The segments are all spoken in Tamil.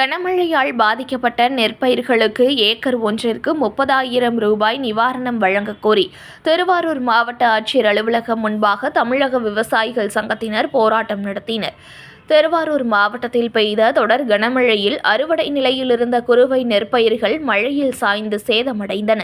கனமழையால் பாதிக்கப்பட்ட நெற்பயிர்களுக்கு ஏக்கர் ஒன்றிற்கு முப்பதாயிரம் ரூபாய் நிவாரணம் வழங்கக் கோரி திருவாரூர் மாவட்ட ஆட்சியர் அலுவலகம் முன்பாக தமிழக விவசாயிகள் சங்கத்தினர் போராட்டம் நடத்தினர். திருவாரூர் மாவட்டத்தில் பெய்த தொடர் கனமழையில் அறுவடை நிலையில் இருந்த குறுவை நெற்பயிர்கள் மழையில் சாய்ந்து சேதமடைந்தன.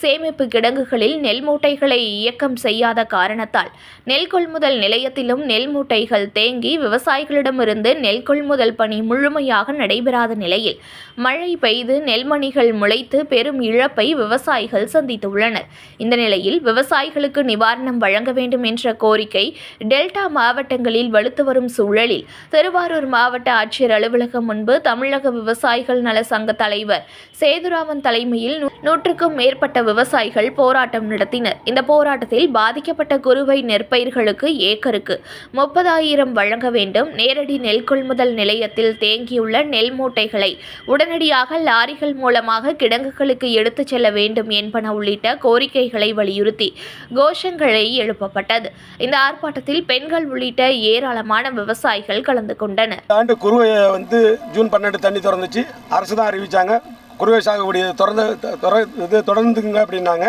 சேமிப்பு கிடங்குகளில் நெல் மூட்டைகளை இயக்கம் செய்யாத காரணத்தால் நெல் கொள்முதல் நிலையத்திலும் நெல் மூட்டைகள் தேங்கி விவசாயிகளிடமிருந்து நெல் கொள்முதல் பணி முழுமையாக நடைபெறாத நிலையில் மழை பெய்து நெல்மணிகள் முளைத்து பெரும் இழப்பை விவசாயிகள் சந்தித்துள்ளனர். இந்த நிலையில் விவசாயிகளுக்கு நிவாரணம் வழங்க வேண்டும் என்ற கோரிக்கை டெல்டா மாவட்டங்களில் வலுத்து வரும் சூழலில் திருவாரூர் மாவட்ட ஆட்சியர் அலுவலகம் முன்பு தமிழக விவசாயிகள் நல சங்க தலைவர் சேதுராமன் தலைமையில் நூ- நூற்றுக்கும் மேற்பட்ட விவசாயிகள் போராட்டம் நடத்தினர். இந்த போராட்டத்தில் பாதிக்கப்பட்ட குறுவை நெற்பயிர்களுக்கு ஏக்கருக்கு முப்பதாயிரம் வழங்க வேண்டும். நேரடி நெல் கொள்முதல் நிலையத்தில் தேங்கியுள்ள நெல் மூட்டைகளை உடனடியாக லாரிகள் மூலமாக கிடங்குகளுக்கு எடுத்துச் செல்ல வேண்டும் என்பன உள்ளிட்ட கோரிக்கைகளை வலியுறுத்தி கோஷங்களை எழுப்பப்பட்டது. இந்த ஆர்ப்பாட்டத்தில் பெண்கள் உள்ளிட்ட ஏராளமான விவசாயிகள் கலந்து கொண்டனர். இந்த ஆண்டு குருவையை வந்து ஜூன் பன்னெண்டு தண்ணி திறந்துச்சு. அரசு தான் அறிவிச்சாங்க. குருவை சாகுபடி திறந்து இது தொடர்ந்துங்க அப்படின்னாங்க.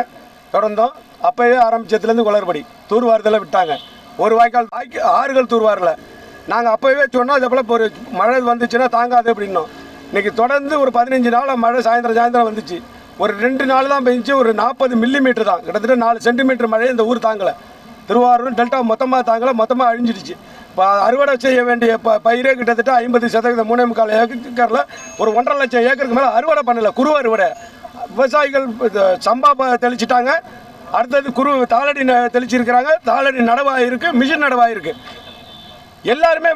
தொடர்ந்தோம். அப்போயே ஆரம்பிச்சதுலேருந்து குளறுபடி தூர்வாரத்தில் விட்டாங்க. ஒரு வாய்க்கால் வாய்க்கு ஆறுகள் தூர்வாரில். நாங்கள் அப்போவே சொன்னோம் அதே போல் இப்போ ஒரு மழை வந்துச்சுன்னா தாங்காது அப்படின்னோம். இன்னைக்கு தொடர்ந்து ஒரு பதினஞ்சு நாள் மழை சாயந்தரம் சாயந்தரம் வந்துச்சு. ஒரு ரெண்டு நாள் தான் பெஞ்சு ஒரு நாற்பது மில்லி மீட்டர் தான். கிட்டத்தட்ட நாலு சென்டிமீட்டர் மழை இந்த ஊர் தாங்கலை. திருவாரூர் டெல்டா மொத்தமாக தாங்கலை. மொத்தமாக அழிஞ்சிடுச்சு. அறுவடை செய்ய வேண்டிய ப பயிரே கிட்டத்தட்ட ஐம்பது சதவீதம் மூணே முக்கால் ஏக்கரில் ஒரு ஒன்றரை லட்சம் ஏக்கருக்கு மேலே அறுவடை பண்ணல குறு அறுவடை. விவசாயிகள் சம்பா ப- தெளிச்சிட்டாங்க. அடுத்தது குரு தாளடி ந- தெளிச்சிருக்கிறாங்க. தாளடி நடவாக இருக்குது மிஷின் நடவாக இருக்குது எல்லாருமே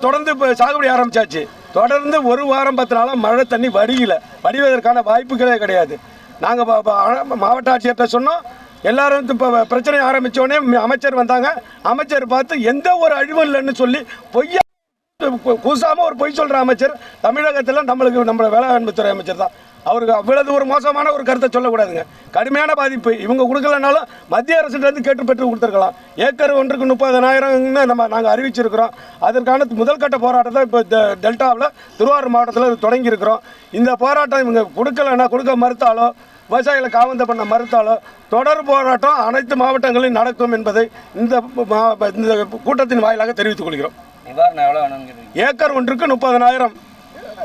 தொடர்ந்து இப்போ சாகுபடி ஆரம்பிச்சாச்சு. தொடர்ந்து ஒரு வாரம் பத்து நாளாக மழை தண்ணி வடியல. வடிவதற்கான வாய்ப்புகளே கிடையாது. நாங்கள் மாவட்ட ஆட்சியர்கிட்ட சொன்னோம். எல்லாரும் இப்போ பிரச்சனை ஆரம்பிச்ச உடனே அமைச்சர் வந்தாங்க. அமைச்சர் பார்த்து எந்த ஒரு அழிவும் இல்லைன்னு சொல்லி பொய்யா கூசாமல் ஒரு பொய் சொல்கிற அமைச்சர் தமிழகத்தில் நம்மளுக்கு நம்ம வேளாண்மைத்துறை அமைச்சர் தான். அவருக்கு அவ்வளவு ஒரு மோசமான ஒரு கருத்தை சொல்லக்கூடாதுங்க. கடுமையான பாதிப்பு. இவங்க கொடுக்கலனாலும் மத்திய அரசுலேருந்து கேட்டு பெற்று கொடுத்துருக்கலாம். ஏக்கர் ஒன்றுக்கு முப்பதனாயிரம்னு நம்ம நாங்கள் அறிவிச்சிருக்கிறோம். அதற்கான முதல்கட்ட போராட்டத்தை இப்போ டெல்டாவில் திருவாரூர் மாவட்டத்தில் தொடங்கியிருக்கிறோம். இந்த போராட்டம் இவங்க கொடுக்கலன்னா கொடுக்க மறுத்தாலோ விவசாயிகளை காவந்த பண்ண மறுத்தாலோ தொடர் போராட்டம் அனைத்து மாவட்டங்களிலும் நடக்கும் என்பதை இந்த இந்த கூட்டத்தின் வாயிலாக தெரிவித்துக் கொள்கிறோம். ஏக்கர் ஒன்றுக்கு முப்பதனாயிரம்.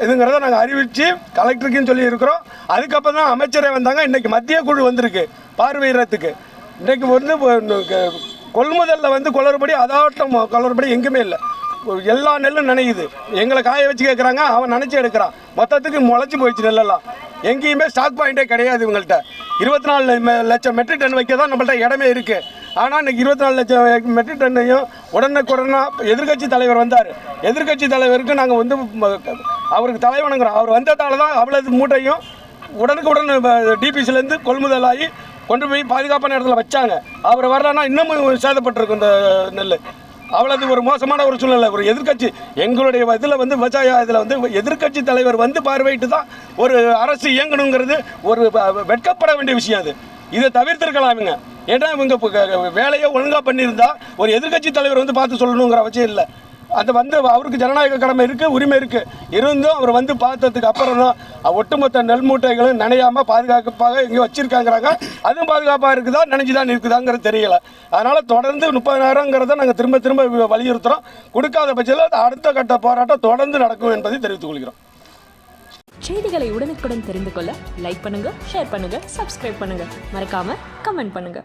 இதுங்கிறத நாங்கள் அறிவித்து கலெக்டருக்குன்னு சொல்லி இருக்கிறோம் அதுக்கப்புறம் தான் அமைச்சரே வந்தாங்க. இன்னைக்கு மத்திய குழு வந்திருக்கு பார்வையிடறதுக்கு இன்னைக்கு வந்து கொள்முதலில் வந்து குளறுபடி அதாட்டம் குளறுபடி எங்குமே இல்லை. எல்லா நெல்லும் நனையுது. எங்களை காய வச்சு கேட்குறாங்க அவன் நினச்சி எடுக்கிறான். மொத்தத்துக்கு முளைச்சி போயிடுச்சு நெல்லெல்லாம். எங்கேயுமே ஸ்டாக் பாயிண்டே கிடையாது இவங்கள்ட்ட. இருபத்தி நாலு லட்சம் மெட்ரிக் டன் வைக்க தான் நம்மள்ட்ட இடமே இருக்குது ஆனால் இன்னைக்கு இருபத்தி நாலு லட்சம் மெட்ரிக் டன்னையும் உடனுக்குடனா எதிர்க்கட்சி தலைவர் வந்தார். எதிர்க்கட்சி தலைவருக்கு நாங்கள் வந்து அவருக்கு தலைவணங்குறோம். அவர் வந்ததால தான் அவ்வளவு மூட்டையும் உடனுக்குடன் டிபிசிலேருந்து கொள்முதல் ஆகி கொண்டு போய் பாதுகாப்பான இடத்துல வச்சாங்க. அவர் வரலன்னா இன்னமும் சேதப்பட்டிருக்கும் இந்த நெல் அவ்வளவு ஒரு மோசமான ஒரு சூழ்நிலை ஒரு எதிர்க்கட்சி. எங்களுடைய இதில் வந்து விவசாய இதில் வந்து எதிர்க்கட்சி தலைவர் வந்து பார்வையிட்டு தான் ஒரு அரசு இயங்கணுங்கிறது ஒரு வெட்கப்பட வேண்டிய விஷயம் அது. இதை தவிர்த்திருக்கலாம் இவங்க. ஏன்னா இவங்க வேலையை ஒழுங்காக பண்ணியிருந்தா ஒரு எதிர்க்கட்சி தலைவர் வந்து பார்த்து சொல்லணுங்கிற அவசியம் இல்லை. அது வந்து அவருக்கு ஜனநாயக கடமை இருக்குது உரிமை இருக்குது இருந்தும் அவர் வந்து பார்த்ததுக்கு அப்புறம் தான் ஒட்டுமொத்த நெல் மூட்டைகளும் நனையாமல் பாதுகாப்பாக இங்கே வச்சுருக்காங்கிறாங்க. அதுவும் பாதுகாப்பாக இருக்குதா நினைஞ்சு தான் இருக்குதாங்கிறது தெரியல. அதனால் தொடர்ந்து முப்பதாயிரங்கிறத நாங்கள் திரும்ப திரும்ப வலியுறுத்துகிறோம் கொடுக்காத பட்சத்தில் அடுத்த கட்ட போராட்டம் தொடர்ந்து நடக்கும் என்பதை தெரிவித்துக் கொள்கிறோம். செய்திகளை உடனுக்குடன் தெரிந்து கொள்ள லைக் பண்ணுங்க ஷேர் பண்ணுங்க சப்ஸ்கிரைப் பண்ணுங்க. மறக்காம கமெண்ட் பண்ணுங்க.